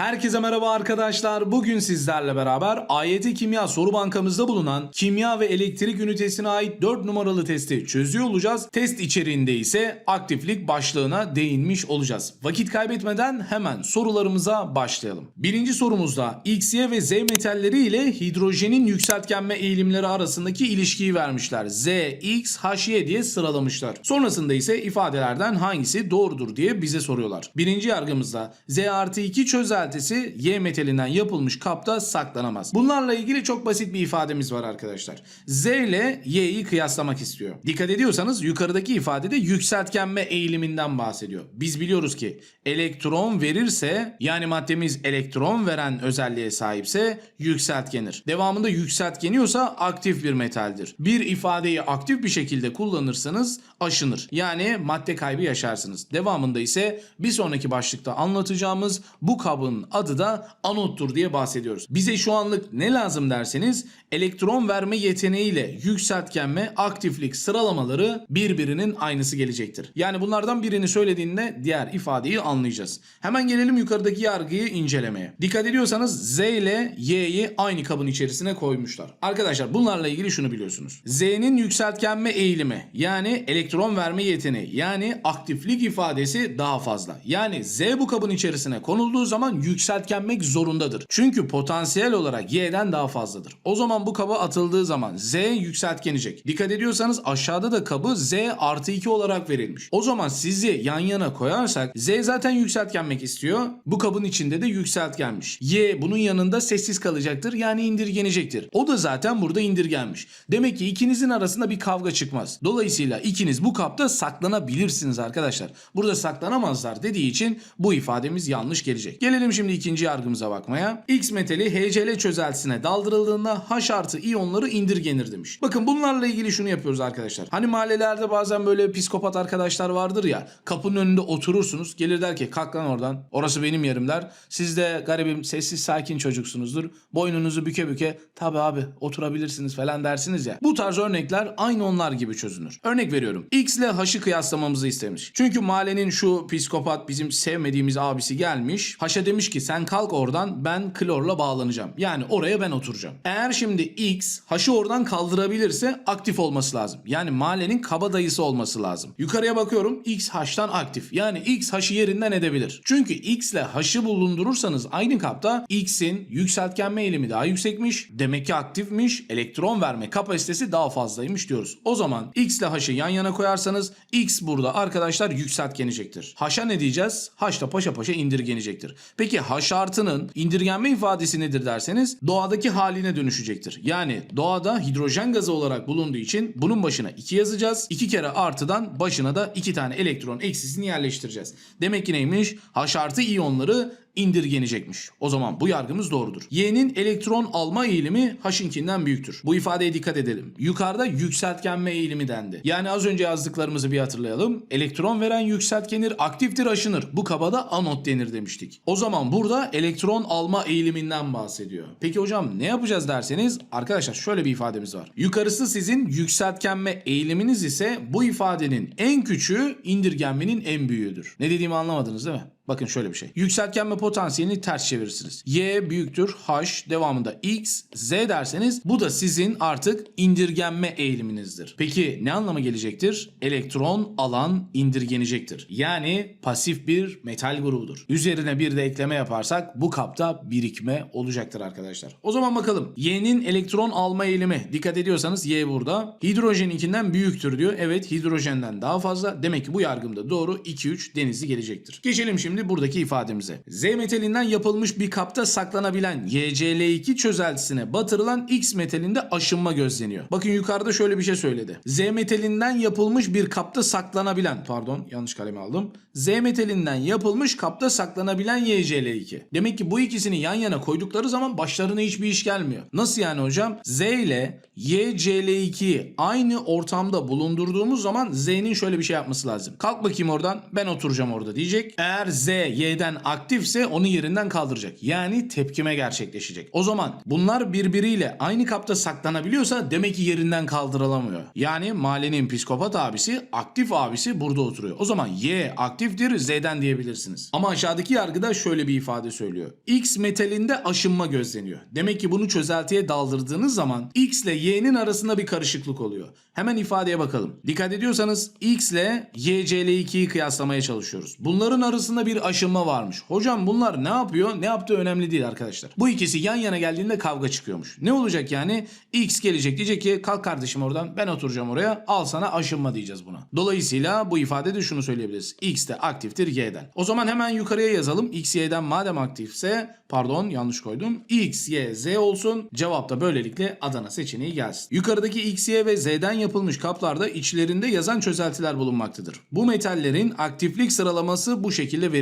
Herkese merhaba arkadaşlar. Bugün sizlerle beraber AYT Kimya soru bankamızda bulunan kimya ve elektrik ünitesine ait 4 numaralı testi çözüyor olacağız. Test içeriğinde ise aktiflik başlığına değinmiş olacağız. Vakit kaybetmeden hemen sorularımıza başlayalım. Birinci sorumuzda X, Y ve Z metalleri ile hidrojenin yükseltgenme eğilimleri arasındaki ilişkiyi vermişler. Z, X, H, Y diye sıralamışlar. Sonrasında ise ifadelerden hangisi doğrudur diye bize soruyorlar. Birinci yargımızda Z artı 2 çözeltisi Y metalinden yapılmış kapta saklanamaz. Bunlarla ilgili çok basit bir ifademiz var arkadaşlar. Z ile Y'yi kıyaslamak istiyor. Dikkat ediyorsanız yukarıdaki ifadede yükseltgenme eğiliminden bahsediyor. Biz biliyoruz ki elektron verirse yani maddemiz elektron veren özelliğe sahipse yükseltgenir. Devamında yükseltgeniyorsa aktif bir metaldir. Bir ifadeyi aktif bir şekilde kullanırsanız aşınır. Yani madde kaybı yaşarsınız. Devamında ise bir sonraki başlıkta anlatacağımız bu kabın adı da anottur diye bahsediyoruz. Bize şu anlık ne lazım derseniz elektron verme yeteneğiyle yükseltgenme, aktiflik sıralamaları birbirinin aynısı gelecektir. Yani bunlardan birini söylediğinde diğer ifadeyi anlayacağız. Hemen gelelim yukarıdaki yargıyı incelemeye. Dikkat ediyorsanız Z ile Y'yi aynı kabın içerisine koymuşlar. Arkadaşlar bunlarla ilgili şunu biliyorsunuz. Z'nin yükseltgenme eğilimi yani elektron verme yeteneği yani aktiflik ifadesi daha fazla. Yani Z bu kabın içerisine konulduğu zaman yükseltgenmek zorundadır. Çünkü potansiyel olarak Y'den daha fazladır. O zaman bu kaba atıldığı zaman Z yükseltgenecek. Dikkat ediyorsanız aşağıda da kabı Z artı 2 olarak verilmiş. O zaman sizi yan yana koyarsak Z zaten yükseltgenmek istiyor. Bu kabın içinde de yükseltgenmiş. Y bunun yanında sessiz kalacaktır yani indirgenecektir. O da zaten burada indirgenmiş. Demek ki ikinizin arasında bir kavga çıkmaz. Dolayısıyla ikiniz bu kapta saklanabilirsiniz arkadaşlar. Burada saklanamazlar dediği için bu ifademiz yanlış gelecek. Gelelim şimdi ikinci yargımıza bakmaya. X metali HCl çözeltisine daldırıldığında H artı iyonları indirgenir demiş. Bakın bunlarla ilgili şunu yapıyoruz arkadaşlar. Hani mahallelerde bazen böyle psikopat arkadaşlar vardır ya. Kapının önünde oturursunuz. Gelir der ki kalk lan oradan. Orası benim yerim der. Siz de garibim sessiz sakin çocuksunuzdur. Boynunuzu büke büke tabi abi oturabilirsiniz falan dersiniz ya. Bu tarz örnekler aynı onlar gibi çözünür. Örnek veriyorum. X ile H'ı kıyaslamamızı istemiş. Çünkü mahallenin şu psikopat bizim sevmediğimiz abisi gelmiş. H'a demiş ki sen kalk oradan ben klorla bağlanacağım. Yani oraya ben oturacağım. Eğer şimdi X H'ı oradan kaldırabilirse aktif olması lazım. Yani mahallenin kabadayısı olması lazım. Yukarıya bakıyorum X H'tan aktif. Yani X H'ı yerinden edebilir. Çünkü X ile H'ı bulundurursanız aynı kapta X'in yükseltgenme eğilimi daha yüksekmiş. Demek ki aktifmiş. Elektron verme kapasitesi daha fazlaymış diyoruz. O zaman X ile H'ı yan yana koyarsanız X burada arkadaşlar yükseltgenecektir. H'a ne diyeceğiz? H da paşa paşa indirgenecektir. Peki H artının indirgenme ifadesi nedir derseniz doğadaki haline dönüşecektir. Yani doğada hidrojen gazı olarak bulunduğu için bunun başına 2 yazacağız. 2 kere artıdan başına da 2 tane elektron eksisini yerleştireceğiz. Demek ki neymiş? H artı iyonları indirgenecekmiş. O zaman bu yargımız doğrudur. Y'nin elektron alma eğilimi H'inkinden büyüktür. Bu ifadeye dikkat edelim. Yukarıda yükseltgenme eğilimi dendi. Yani az önce yazdıklarımızı bir hatırlayalım. Elektron veren yükseltgenir, aktiftir, aşınır. Bu kabada anot denir demiştik. O zaman burada elektron alma eğiliminden bahsediyor. Peki hocam ne yapacağız derseniz arkadaşlar şöyle bir ifademiz var. Yukarısı sizin yükseltgenme eğiliminiz ise bu ifadenin en küçüğü indirgenmenin en büyüğüdür. Ne dediğimi anlamadınız değil mi? Bakın şöyle bir şey. Yükseltgenme potansiyelini ters çevirirsiniz. Y büyüktür H devamında X, Z derseniz bu da sizin artık indirgenme eğiliminizdir. Peki ne anlama gelecektir? Elektron alan indirgenecektir. Yani pasif bir metal grubudur. Üzerine bir de ekleme yaparsak bu kapta birikme olacaktır arkadaşlar. O zaman bakalım. Y'nin elektron alma eğilimi dikkat ediyorsanız Y burada. Hidrojeninkinden büyüktür diyor. Evet hidrojenden daha fazla. Demek ki bu yargımda doğru 2-3 denizli gelecektir. Geçelim şimdi buradaki ifademize. Z metalinden yapılmış bir kapta saklanabilen YCl2 çözeltisine batırılan X metalinde aşınma gözleniyor. Bakın yukarıda şöyle bir şey söyledi. Z metalinden yapılmış bir kapta saklanabilen pardon yanlış kalemi aldım. Z metalinden yapılmış kapta saklanabilen YCl2. Demek ki bu ikisini yan yana koydukları zaman başlarına hiçbir iş gelmiyor. Nasıl yani hocam? Z ile YCl2'yi aynı ortamda bulundurduğumuz zaman Z'nin şöyle bir şey yapması lazım. Kalk bakayım oradan ben oturacağım orada diyecek. Eğer Z Y'den aktifse onu yerinden kaldıracak. Yani tepkime gerçekleşecek. O zaman bunlar birbiriyle aynı kapta saklanabiliyorsa demek ki yerinden kaldırılamıyor. Yani mahallenin psikopat abisi aktif abisi burada oturuyor. O zaman Y aktiftir Z'den diyebilirsiniz. Ama aşağıdaki yargıda şöyle bir ifade söylüyor. X metalinde aşınma gözleniyor. Demek ki bunu çözeltiye daldırdığınız zaman X ile Y'nin arasında bir karışıklık oluyor. Hemen ifadeye bakalım. Dikkat ediyorsanız X ile YCl2'yi kıyaslamaya çalışıyoruz. Bunların arasında bir aşınma varmış. Hocam bunlar ne yapıyor? Ne yaptığı önemli değil arkadaşlar. Bu ikisi yan yana geldiğinde kavga çıkıyormuş. Ne olacak yani? X gelecek diyecek ki kalk kardeşim oradan ben oturacağım oraya al sana aşınma diyeceğiz buna. Dolayısıyla bu ifadede şunu söyleyebiliriz. X de aktiftir Y'den. O zaman hemen yukarıya yazalım. X Y'den madem aktifse pardon yanlış koydum. X, Y, Z olsun. Cevap da böylelikle Adana seçeneği gelsin. Yukarıdaki X, Y ve Z'den yapılmış kaplarda içlerinde yazan çözeltiler bulunmaktadır. Bu metallerin aktiflik sıralaması bu şekilde verilmiştir.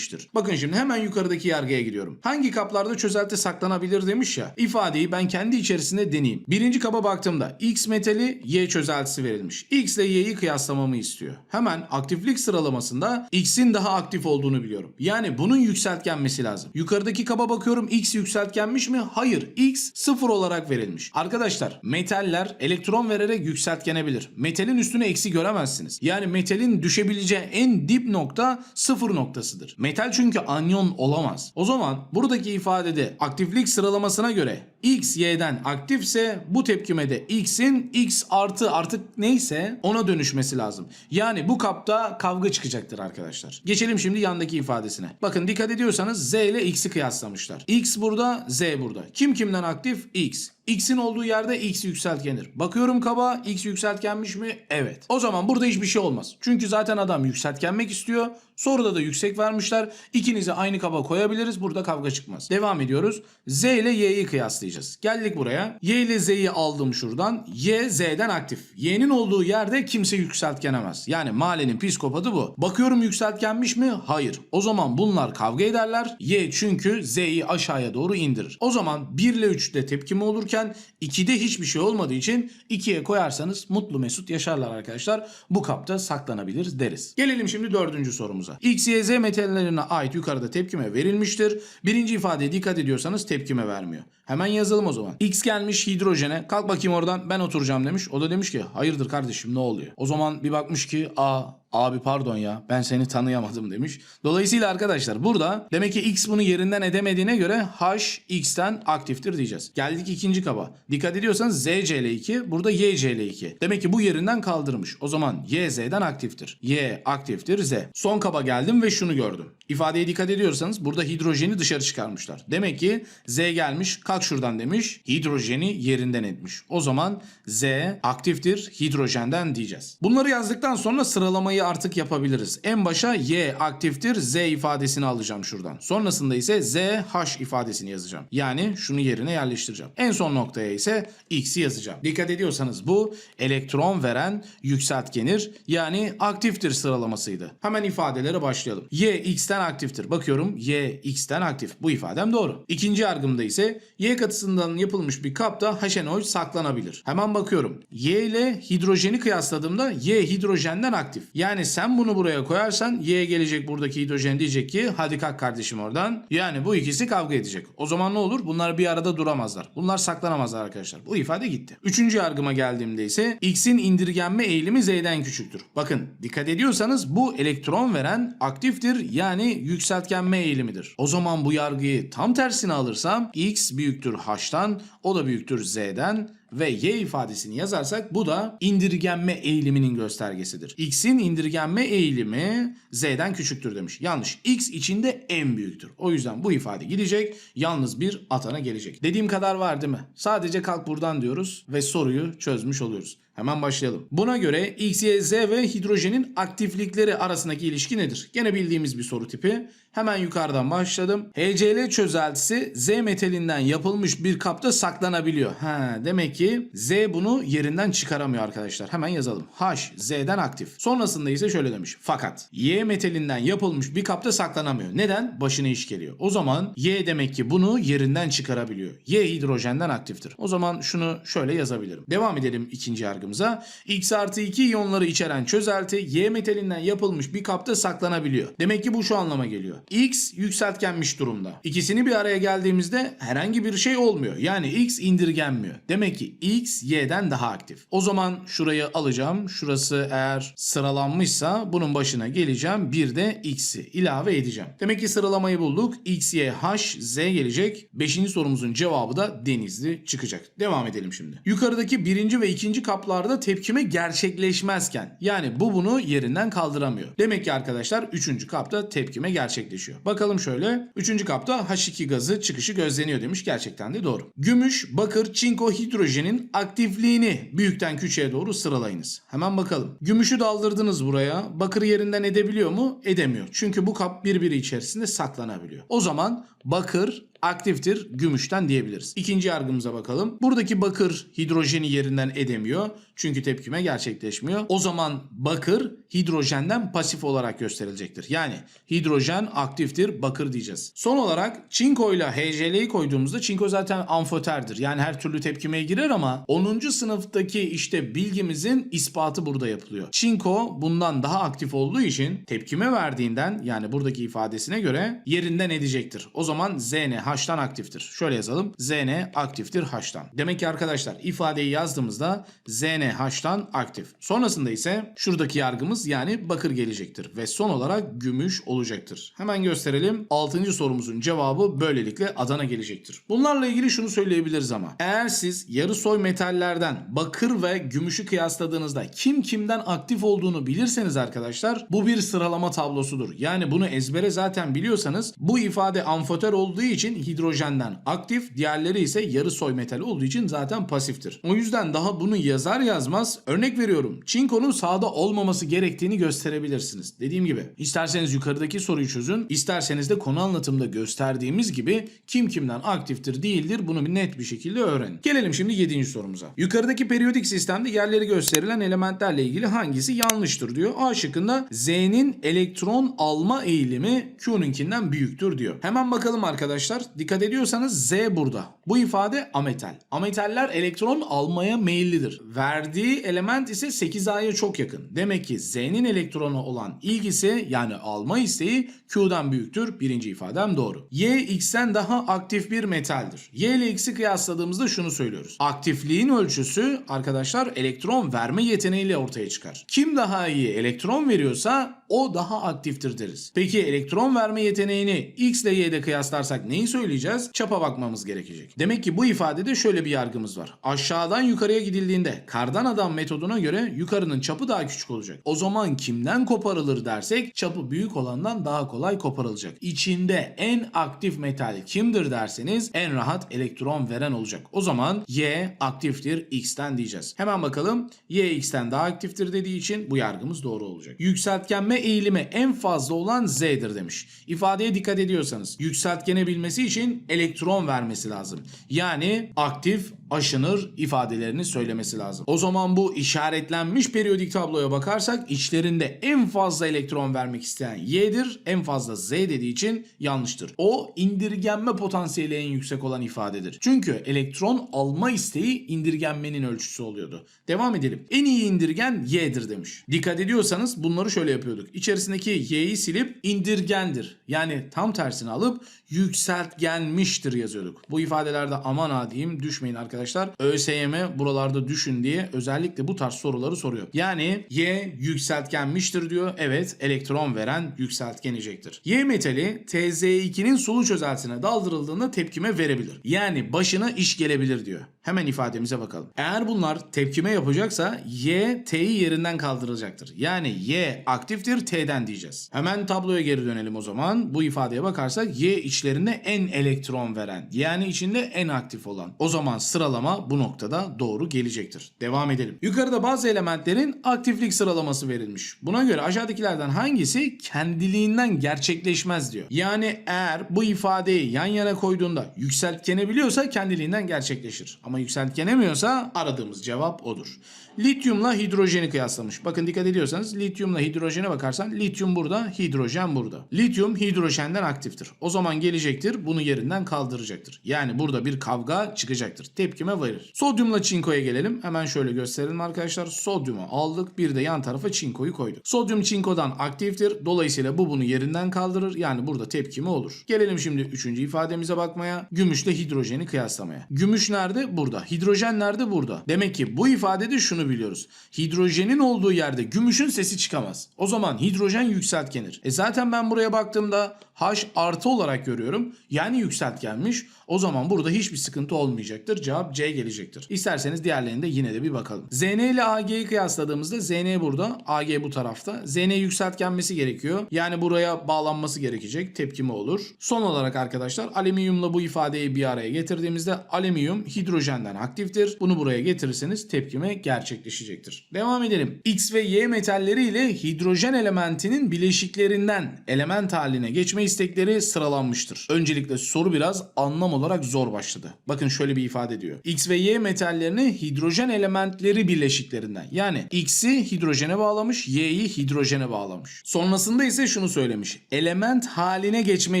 Bakın şimdi hemen yukarıdaki yargıya giriyorum. Hangi kaplarda çözelti saklanabilir demiş ya. İfadeyi ben kendi içerisinde deneyeyim. Birinci kaba baktığımda X metali Y çözeltisi verilmiş. X ile Y'yi kıyaslamamı istiyor. Hemen aktiflik sıralamasında X'in daha aktif olduğunu biliyorum. Yani bunun yükseltgenmesi lazım. Yukarıdaki kaba bakıyorum X yükseltgenmiş mi? Hayır. X sıfır olarak verilmiş. Arkadaşlar metaller elektron vererek yükseltgenebilir. Metalin üstüne eksi göremezsiniz. Yani metalin düşebileceği en dip nokta sıfır noktasıdır. Metal çünkü anyon olamaz. O zaman buradaki ifadede aktiflik sıralamasına göre X Y'den aktifse bu tepkimede X'in X artı artık neyse ona dönüşmesi lazım. Yani bu kapta kavga çıkacaktır arkadaşlar. Geçelim şimdi yandaki ifadesine. Bakın dikkat ediyorsanız Z ile X'i kıyaslamışlar. X burada, Z burada. Kim kimden aktif? X. X'in olduğu yerde X yükseltgenir. Bakıyorum kaba X yükseltgenmiş mi? Evet. O zaman burada hiçbir şey olmaz. Çünkü zaten adam yükseltgenmek istiyor. Soruda da yüksek vermişler. İkinizi aynı kaba koyabiliriz. Burada kavga çıkmaz. Devam ediyoruz. Z ile Y'yi kıyaslayacağız. Geldik buraya. Y ile Z'yi aldım şuradan. Y Z'den aktif. Y'nin olduğu yerde kimse yükseltgenemez. Yani mahallenin psikopatı bu. Bakıyorum yükseltgenmiş mi? Hayır. O zaman bunlar kavga ederler. Y çünkü Z'yi aşağıya doğru indirir. O zaman 1 ile 3'te tepkime olurken 2'de hiçbir şey olmadığı için 2'ye koyarsanız mutlu mesut yaşarlar arkadaşlar. Bu kapta saklanabilir deriz. Gelelim şimdi dördüncü sorumuza. X, Y, Z metallerine ait yukarıda tepkime verilmiştir. Birinci ifadeye dikkat ediyorsanız tepkime vermiyor. Hemen yazalım o zaman. X gelmiş hidrojene. Kalk bakayım oradan ben oturacağım demiş. O da demiş ki hayırdır kardeşim ne oluyor? O zaman bir bakmış ki aa Abi pardon ya ben seni tanıyamadım demiş. Dolayısıyla arkadaşlar burada demek ki X bunu yerinden edemediğine göre H X'ten aktiftir diyeceğiz. Geldik ikinci kaba. Dikkat ediyorsanız Z CL2 burada Y CL2. Demek ki bu yerinden kaldırmış. O zaman Y Z'den aktiftir. Y aktiftir Z. Son kaba geldim ve şunu gördüm. İfadeye dikkat ediyorsanız burada hidrojeni dışarı çıkarmışlar. Demek ki Z gelmiş kalk şuradan demiş. Hidrojeni yerinden etmiş. O zaman Z aktiftir hidrojenden diyeceğiz. Bunları yazdıktan sonra sıralamayı artık yapabiliriz. En başa Y aktiftir Z ifadesini alacağım şuradan. Sonrasında ise Z H ifadesini yazacağım. Yani şunu yerine yerleştireceğim. En son noktaya ise X'i yazacağım. Dikkat ediyorsanız bu elektron veren yükseltgenir yani aktiftir sıralamasıydı. Hemen ifadelere başlayalım. Y X'ten aktiftir. Bakıyorum Y X'ten aktif. Bu ifadem doğru. İkinci yargımda ise Y katısından yapılmış bir kapta HNO saklanabilir. Hemen bakıyorum. Y ile hidrojeni kıyasladığımda Y hidrojenden aktif. Yani sen bunu buraya koyarsan Y gelecek buradaki hidrojen diyecek ki hadi kalk kardeşim oradan. Yani bu ikisi kavga edecek. O zaman ne olur? Bunlar bir arada duramazlar. Bunlar saklanamazlar arkadaşlar. Bu ifade gitti. Üçüncü yargıma geldiğimde ise X'in indirgenme eğilimi Z'den küçüktür. Bakın dikkat ediyorsanız bu elektron veren aktiftir yani yükseltgenme eğilimidir. O zaman bu yargıyı tam tersine alırsam X büyüktür H'tan o da büyüktür Z'den ve y ifadesini yazarsak bu da indirgenme eğiliminin göstergesidir. X'in indirgenme eğilimi z'den küçüktür demiş. Yanlış. X içinde en büyüktür. O yüzden bu ifade gidecek. Yalnız bir atana gelecek. Dediğim kadar var değil mi? Sadece kalk buradan diyoruz ve soruyu çözmüş oluyoruz. Hemen başlayalım. Buna göre X, Y, Z ve hidrojenin aktiflikleri arasındaki ilişki nedir? Gene bildiğimiz bir soru tipi. Hemen yukarıdan başladım. HCl çözeltisi Z metalinden yapılmış bir kapta saklanabiliyor. Ha, demek ki Z bunu yerinden çıkaramıyor arkadaşlar. Hemen yazalım. H Z'den aktif. Sonrasında ise şöyle demiş. Fakat Y metalinden yapılmış bir kapta saklanamıyor. Neden? Başına iş geliyor. O zaman Y demek ki bunu yerinden çıkarabiliyor. Y hidrojenden aktiftir. O zaman şunu şöyle yazabilirim. Devam edelim ikinci yargı yargımıza. X artı 2 iyonları içeren çözelti Y metalinden yapılmış bir kapta saklanabiliyor. Demek ki bu şu anlama geliyor. X yükseltgenmiş durumda. İkisini bir araya geldiğimizde herhangi bir şey olmuyor. Yani X indirgenmiyor. Demek ki X Y'den daha aktif. O zaman şurayı alacağım. Şurası eğer sıralanmışsa bunun başına geleceğim. Bir de X'i ilave edeceğim. Demek ki sıralamayı bulduk. X, Y, H, Z gelecek. Beşinci sorumuzun cevabı da Denizli çıkacak. Devam edelim şimdi. Yukarıdaki birinci ve ikinci kaplarda tepkime gerçekleşmezken yani bu bunu yerinden kaldıramıyor. Demek ki arkadaşlar üçüncü kapta tepkime gerçekleşiyor. Bakalım şöyle. Üçüncü kapta H2 gazı çıkışı gözleniyor demiş. Gerçekten de doğru. Gümüş, bakır, çinko, hidrojenin aktifliğini büyükten küçüğe doğru sıralayınız. Hemen bakalım. Gümüşü daldırdınız buraya. Bakırı yerinden edebiliyor mu? Edemiyor. Çünkü bu kap birbiri içerisinde saklanabiliyor. O zaman bakır aktiftir gümüşten diyebiliriz. İkinci yargımıza bakalım. Buradaki bakır hidrojeni yerinden edemiyor. Çünkü tepkime gerçekleşmiyor. O zaman bakır hidrojenden pasif olarak gösterilecektir. Yani hidrojen aktiftir bakır diyeceğiz. Son olarak çinko ile HCl'yi koyduğumuzda çinko zaten amfoterdir. Yani her türlü tepkimeye girer ama 10. sınıftaki işte bilgimizin ispatı burada yapılıyor. Çinko bundan daha aktif olduğu için tepkime verdiğinden yani buradaki ifadesine göre yerinden edecektir. O zaman ZN H'tan aktiftir. Şöyle yazalım. ZN aktiftir H'tan. Demek ki arkadaşlar ifadeyi yazdığımızda ZN H'tan aktif. Sonrasında ise şuradaki yargımız yani bakır gelecektir. Ve son olarak gümüş olacaktır. Hemen gösterelim. 6. sorumuzun cevabı böylelikle Adana gelecektir. Bunlarla ilgili şunu söyleyebiliriz ama. Eğer siz yarı soy metallerden bakır ve gümüşü kıyasladığınızda kim kimden aktif olduğunu bilirseniz arkadaşlar bu bir sıralama tablosudur. Yani bunu ezbere zaten biliyorsanız bu ifade amfoter olduğu için hidrojenden aktif, diğerleri ise yarı soy metal olduğu için zaten pasiftir. O yüzden daha bunu yazar yazmaz örnek veriyorum. Çinkonun sağda olmaması gerektiğini gösterebilirsiniz. Dediğim gibi isterseniz yukarıdaki soruyu çözün, isterseniz de konu anlatımda gösterdiğimiz gibi kim kimden aktiftir değildir bunu net bir şekilde öğrenin. Gelelim şimdi 7. sorumuza. Yukarıdaki periyodik sistemde yerleri gösterilen elementlerle ilgili hangisi yanlıştır diyor. A şıkkında Z'nin elektron alma eğilimi Q'nunkinden büyüktür diyor. Hemen bakalım arkadaşlar. Dikkat ediyorsanız Z burada. Bu ifade ametal. Ametaller elektron almaya meyillidir. Verdiği element ise 8A'ya çok yakın. Demek ki Z'nin elektronu olan ilgisi yani alma isteği Q'dan büyüktür. Birinci ifadem doğru. Y X'ten daha aktif bir metaldir. Y ile X'i kıyasladığımızda şunu söylüyoruz. Aktifliğin ölçüsü arkadaşlar elektron verme yeteneğiyle ortaya çıkar. Kim daha iyi elektron veriyorsa o daha aktiftir deriz. Peki elektron verme yeteneğini X ile Y'de kıyaslarsak neyi söyleyeceğiz? Çapa bakmamız gerekecek. Demek ki bu ifadede şöyle bir yargımız var. Aşağıdan yukarıya gidildiğinde kardan adam metoduna göre yukarının çapı daha küçük olacak. O zaman kimden koparılır dersek çapı büyük olandan daha kolay koparılacak. İçinde en aktif metal kimdir derseniz en rahat elektron veren olacak. O zaman Y aktiftir X'ten diyeceğiz. Hemen bakalım. Y X'ten daha aktiftir dediği için bu yargımız doğru olacak. Yükseltgenme eğilimi en fazla olan Z'dir demiş. İfadeye dikkat ediyorsanız yükseltgene bilmesi için elektron vermesi lazım. Yani aktif, aşınır ifadelerini söylemesi lazım. O zaman bu işaretlenmiş periyodik tabloya bakarsak içlerinde en fazla elektron vermek isteyen Y'dir. En fazla Z dediği için yanlıştır. O indirgenme potansiyeli en yüksek olan ifadedir. Çünkü elektron alma isteği indirgenmenin ölçüsü oluyordu. Devam edelim. En iyi indirgen Y'dir demiş. Dikkat ediyorsanız bunları şöyle yapıyorduk. İçerisindeki Y'yi silip indirgendir. Yani tam tersini alıp yükseltgenmiştir yazıyorduk. Bu ifadelerde aman ha diyeyim düşmeyin arkadaşlar. ÖSYM buralarda düşün diye özellikle bu tarz soruları soruyor. Yani Y yükseltgenmiştir diyor. Evet elektron veren yükseltgenecektir. Y metali TZ2'nin sulu çözeltisine daldırıldığında tepkime verebilir. Yani başına iş gelebilir diyor. Hemen ifademize bakalım. Eğer bunlar tepkime yapacaksa Y T'yi yerinden kaldıracaktır. Yani Y aktiftir T'den diyeceğiz. Hemen tabloya geri dönelim o zaman. Bu ifadeye bakarsak Y içlerinde en elektron veren yani içinde en aktif olan. O zaman sıralama bu noktada doğru gelecektir. Devam edelim. Yukarıda bazı elementlerin aktiflik sıralaması verilmiş. Buna göre aşağıdakilerden hangisi kendiliğinden gerçekleşmez diyor. Yani eğer bu ifadeyi yan yana koyduğunda yükseltgenebiliyorsa kendiliğinden gerçekleşir. Ama yükseltgenemiyorsa aradığımız cevap odur. Lityumla hidrojeni kıyaslamış. Bakın dikkat ediyorsanız lityumla hidrojene bakarsan lityum burada, hidrojen burada. Lityum hidrojenden aktiftir. O zaman gelecektir. Bunu yerinden kaldıracaktır. Yani burada bir kavga çıkacaktır. Tepkime verir. Sodyumla çinkoya gelelim. Hemen şöyle gösterelim arkadaşlar. Sodyumu aldık. Bir de yan tarafa çinkoyu koyduk. Sodyum çinkodan aktiftir. Dolayısıyla bu bunu yerinden kaldırır. Yani burada tepkime olur. Gelelim şimdi üçüncü ifademize bakmaya. Gümüşle hidrojeni kıyaslamaya. Gümüş nerede? Burada. Hidrojen nerede? Burada. Demek ki bu ifadede şunu biliyoruz. Hidrojenin olduğu yerde gümüşün sesi çıkamaz. O zaman hidrojen yükseltgenir. E zaten ben buraya baktığımda H artı olarak görüyorum. Yani yükseltgenmiş. O zaman burada hiçbir sıkıntı olmayacaktır. Cevap C gelecektir. İsterseniz diğerlerine de yine de bir bakalım. Zn ile Ag'yi kıyasladığımızda Zn burada, Ag bu tarafta. Zn yükseltgenmesi gerekiyor. Yani buraya bağlanması gerekecek. Tepkimi olur. Son olarak arkadaşlar alüminyumla bu ifadeyi bir araya getirdiğimizde alüminyum hidrojenden aktiftir. Bunu buraya getirirseniz tepkime gerçekleşecektir. Devam edelim. X ve Y metalleri ile hidrojen elementinin bileşiklerinden element haline geçme istekleri sıralanmıştır. Öncelikle soru biraz anlam olarak zor başladı. Bakın şöyle bir ifade diyor. X ve Y metallerini hidrojen elementleri bileşiklerinden yani X'i hidrojene bağlamış, Y'yi hidrojene bağlamış. Sonrasında ise şunu söylemiş. Element haline geçme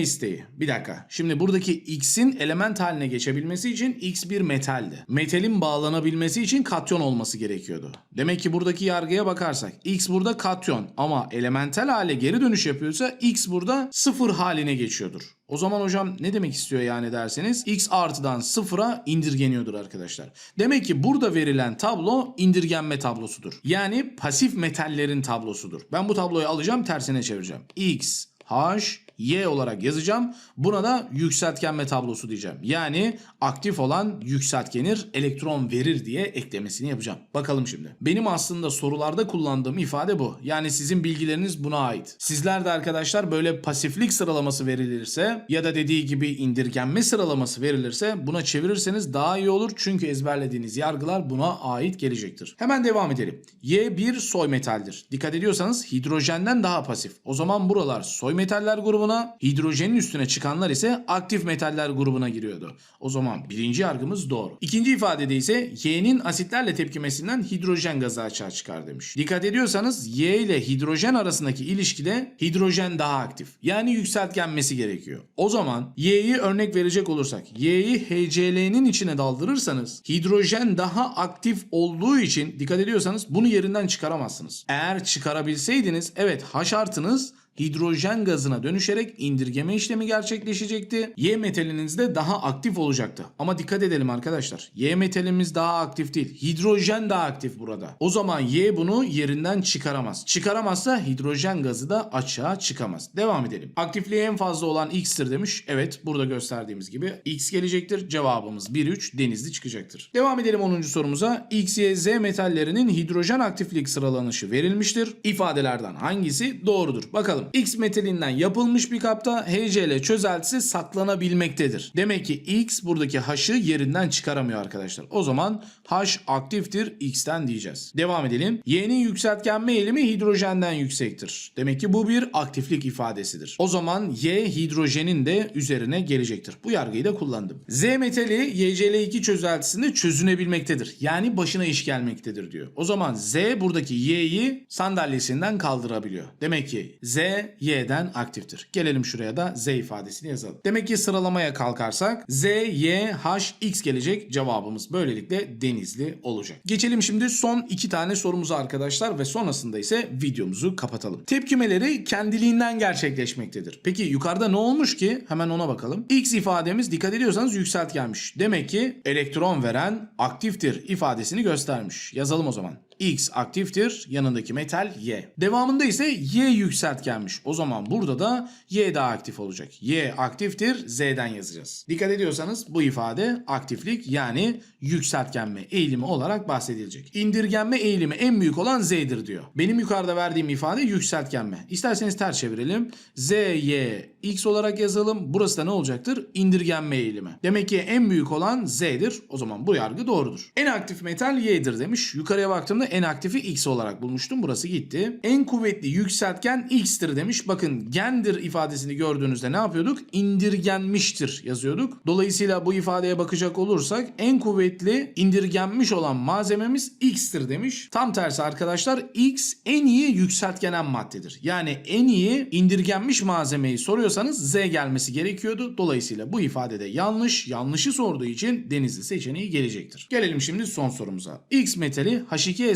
isteği. Bir dakika. Şimdi buradaki X'in element haline geçebilmesi için X bir metaldi. Metalin bağlanabilmesi için katyon olması gerekiyordu. Demek ki buradaki yargıya bakarsak X burada katyon ama elementel hale geri dönüş yapıyorsa X burada sıfır haline geçiyordur. O zaman hocam ne demek istiyor yani derseniz x artıdan sıfıra indirgeniyordur arkadaşlar. Demek ki burada verilen tablo indirgenme tablosudur. Yani pasif metallerin tablosudur. Ben bu tabloyu alacağım tersine çevireceğim. x, h, Y olarak yazacağım. Buna da yükseltgenme tablosu diyeceğim. Yani aktif olan yükseltgenir elektron verir diye eklemesini yapacağım. Bakalım şimdi. Benim aslında sorularda kullandığım ifade bu. Yani sizin bilgileriniz buna ait. Sizler de arkadaşlar böyle pasiflik sıralaması verilirse ya da dediği gibi indirgenme sıralaması verilirse buna çevirirseniz daha iyi olur. Çünkü ezberlediğiniz yargılar buna ait gelecektir. Hemen devam edelim. Y bir soy metaldir. Dikkat ediyorsanız hidrojenden daha pasif. O zaman buralar soy metaller grubuna, hidrojenin üstüne çıkanlar ise aktif metaller grubuna giriyordu. O zaman birinci yargımız doğru. İkinci ifadede ise Y'nin asitlerle tepkimesinden hidrojen gazı açığa çıkar demiş. Dikkat ediyorsanız Y ile hidrojen arasındaki ilişkide hidrojen daha aktif. Yani yükseltgenmesi gerekiyor. O zaman Y'yi örnek verecek olursak Y'yi HCl'nin içine daldırırsanız hidrojen daha aktif olduğu için dikkat ediyorsanız bunu yerinden çıkaramazsınız. Eğer çıkarabilseydiniz evet H artınız hidrojen gazına dönüşerek indirgeme işlemi gerçekleşecekti. Y metaliniz de daha aktif olacaktı. Ama dikkat edelim arkadaşlar. Y metalimiz daha aktif değil. Hidrojen daha aktif burada. O zaman Y bunu yerinden çıkaramaz. Çıkaramazsa hidrojen gazı da açığa çıkamaz. Devam edelim. Aktifliği en fazla olan X'tir demiş. Evet burada gösterdiğimiz gibi X gelecektir. Cevabımız 1-3 denizli çıkacaktır. Devam edelim 10. sorumuza. X, Y, Z metallerinin hidrojen aktiflik sıralanışı verilmiştir. İfadelerden hangisi doğrudur? Bakalım. X metalinden yapılmış bir kapta HCl çözeltisi saklanabilmektedir. Demek ki X buradaki H'ı yerinden çıkaramıyor arkadaşlar. O zaman H aktiftir X'ten diyeceğiz. Devam edelim. Y'nin yükseltgenme eğilimi hidrojenden yüksektir. Demek ki bu bir aktiflik ifadesidir. O zaman Y hidrojenin de üzerine gelecektir. Bu yargıyı da kullandım. Z metali YCl2 çözeltisinde çözünebilmektedir. Yani başına iş gelmektedir diyor. O zaman Z buradaki Y'yi sandalyesinden kaldırabiliyor. Demek ki Z Y'den aktiftir. Gelelim şuraya da Z ifadesini yazalım. Demek ki sıralamaya kalkarsak Z, Y, H, X gelecek. Cevabımız böylelikle denizli olacak. Geçelim şimdi son iki tane sorumuza arkadaşlar ve sonrasında ise videomuzu kapatalım. Tepkimeleri kendiliğinden gerçekleşmektedir. Peki yukarıda ne olmuş ki? Hemen ona bakalım. X ifademiz dikkat ediyorsanız yükseltgenmiş. Demek ki elektron veren aktiftir ifadesini göstermiş. Yazalım o zaman. X aktiftir, yanındaki metal Y. Devamında ise Y yükseltgenmiş. O zaman burada da Y daha aktif olacak. Y aktiftir, Z'den yazacağız. Dikkat ediyorsanız bu ifade aktiflik yani yükseltgenme eğilimi olarak bahsedilecek. İndirgenme eğilimi en büyük olan Z'dir diyor. Benim yukarıda verdiğim ifade yükseltgenme. İsterseniz ters çevirelim. Z, Y, X olarak yazalım. Burası da ne olacaktır? İndirgenme eğilimi. Demek ki en büyük olan Z'dir. O zaman bu yargı doğrudur. En aktif metal Y'dir demiş. Yukarıya baktığımda en aktifi X olarak bulmuştum. Burası gitti. En kuvvetli yükseltgen X'tir demiş. Bakın gendir ifadesini gördüğünüzde ne yapıyorduk? İndirgenmiştir yazıyorduk. Dolayısıyla bu ifadeye bakacak olursak en kuvvetli indirgenmiş olan malzememiz X'tir demiş. Tam tersi arkadaşlar X en iyi yükseltgenen maddedir. Yani en iyi indirgenmiş malzemeyi soruyorsanız Z gelmesi gerekiyordu. Dolayısıyla bu ifadede yanlış. Yanlışı sorduğu için denizli seçeneği gelecektir. Gelelim şimdi son sorumuza. X metali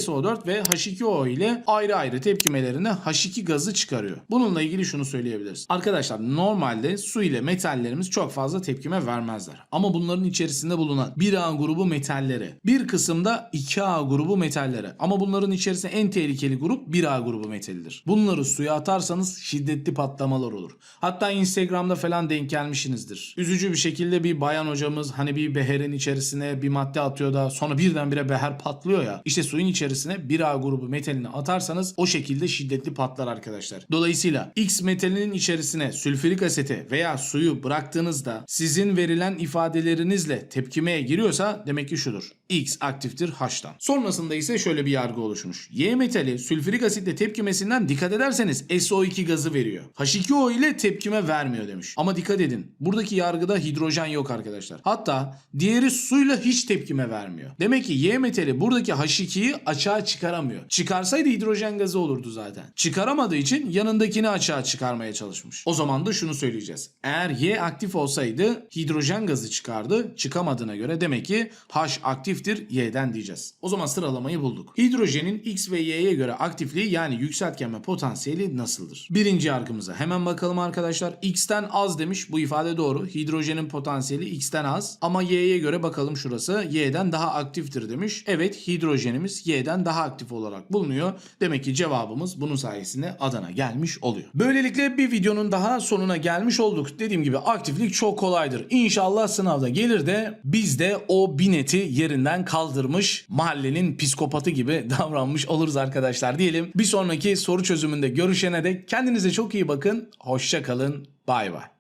H2SO4 ve H2O ile ayrı ayrı tepkimelerinde H2 gazı çıkarıyor. Bununla ilgili şunu söyleyebiliriz. Arkadaşlar normalde su ile metallerimiz çok fazla tepkime vermezler. Ama bunların içerisinde bulunan 1A grubu metallere, bir kısımda 2A grubu metallere. Ama bunların içerisinde en tehlikeli grup 1A grubu metalidir. Bunları suya atarsanız şiddetli patlamalar olur. Hatta Instagram'da falan denk gelmişsinizdir. Üzücü bir şekilde bir bayan hocamız hani bir beherin içerisine bir madde atıyor da sonra birdenbire beher patlıyor ya. İşte suyun içerisine 1A grubu metalini atarsanız o şekilde şiddetli patlar arkadaşlar. Dolayısıyla X metalinin içerisine sülfürik aseti veya suyu bıraktığınızda sizin verilen ifadelerinizle tepkimeye giriyorsa demek ki şudur. X aktiftir H'tan. Sonrasında ise şöyle bir yargı oluşmuş. Y metali sülfürik asitle tepkimesinden dikkat ederseniz SO2 gazı veriyor. H2O ile tepkime vermiyor demiş. Ama dikkat edin. Buradaki yargıda hidrojen yok arkadaşlar. Hatta diğeri suyla hiç tepkime vermiyor. Demek ki Y metali buradaki H2'yi açığa çıkaramıyor. Çıkarsaydı hidrojen gazı olurdu zaten. Çıkaramadığı için yanındakini açığa çıkarmaya çalışmış. O zaman da şunu söyleyeceğiz. Eğer Y aktif olsaydı hidrojen gazı çıkardı. Çıkamadığına göre demek ki H aktiftir Y'den diyeceğiz. O zaman sıralamayı bulduk. Hidrojenin X ve Y'ye göre aktifliği yani yükseltgenme potansiyeli nasıldır? Birinci yargımıza hemen bakalım arkadaşlar. X'ten az demiş. Bu ifade doğru. Hidrojenin potansiyeli X'ten az. Ama Y'ye göre bakalım şurası. Y'den daha aktiftir demiş. Evet hidrojenimiz Y'den daha aktif olarak bulunuyor. Demek ki cevabımız bunun sayesinde Adana gelmiş oluyor. Böylelikle bir videonun daha sonuna gelmiş olduk. Dediğim gibi aktiflik çok kolaydır. İnşallah sınavda gelir de biz de o bineti yerinden kaldırmış mahallenin psikopatı gibi davranmış oluruz arkadaşlar diyelim. Bir sonraki soru çözümünde görüşene dek kendinize çok iyi bakın. Hoşça kalın. Bay bay.